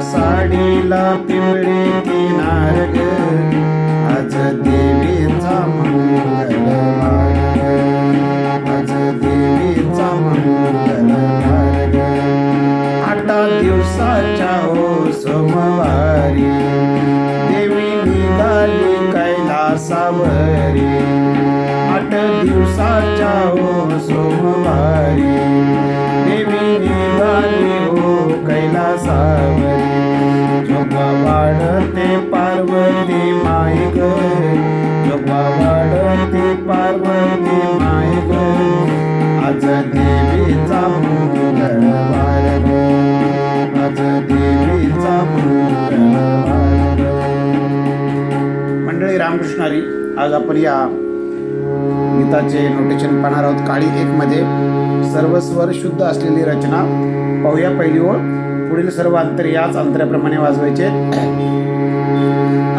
साडीला पिंपळे किनार ग. आज देवीचा मंगल आज देवीचा मंगल मार्ग. आठ दिवसाच्या हो सोमवारी. देवी निघाली कैलासावरी. आठ दिवसाच्या हो सोमवारी. कृष्णारी आज आपण या गीताचे नोटेशन पाहणार आहोत. काळी एक मध्ये सर्व स्वर शुद्ध असलेली रचना. पाहूया पहिली ओळ. पुढील सर्व अंतर याच अंतराप्रमाणे वाजवायचे.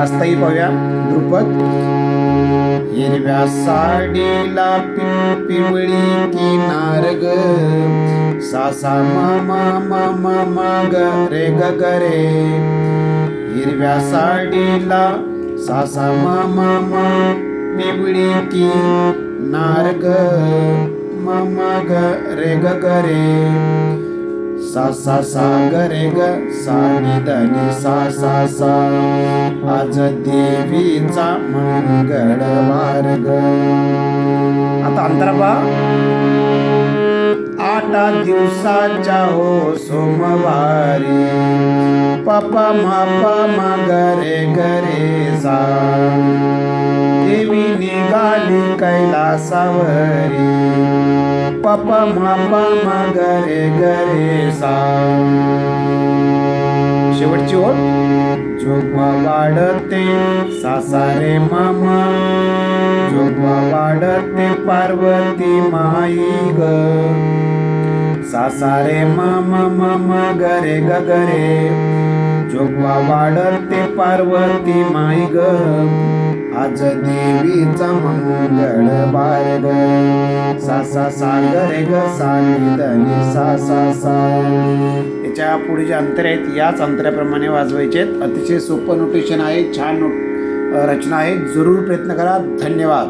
आस्थाई पाहूया. द्रुपद. हिरव्या साडीला पिवळी किनार ग. सासा मामा मामा ग रे ग ग रे. हिरव्या साडीला सासा मामा मा पिवळी की नारग मामा ग रे ग ग रे. सा सा सा ग रे ग सा नि द नि सा सा सा. आज देवीचा मंगळवार ग. आता अंतरबा आठ दिवसाच्या हो सोमवारी. पापा मापा मा गरे गरे सा देवी निघाली कैलासावरी. पापा मापा मा गरे गरे सा शेवटची ओळ. जोगवा वाढते सासारे मामा. जोगवा वाढते पार्वती माई ग. सासारे मामा मामा गरे ग गरे जोगवा वाढते पार्वती माई ग. आज देवीचा मंगळवार ग सा सा सा ग सा सासा सा सा सा याच्यापुढे जे अंतर आहेत याच अंतराप्रमाणे वाजवायचे आहेत अतिशय सोपं नोटेशन आहे छान नोट रचना आहे. जरूर प्रयत्न करा. धन्यवाद.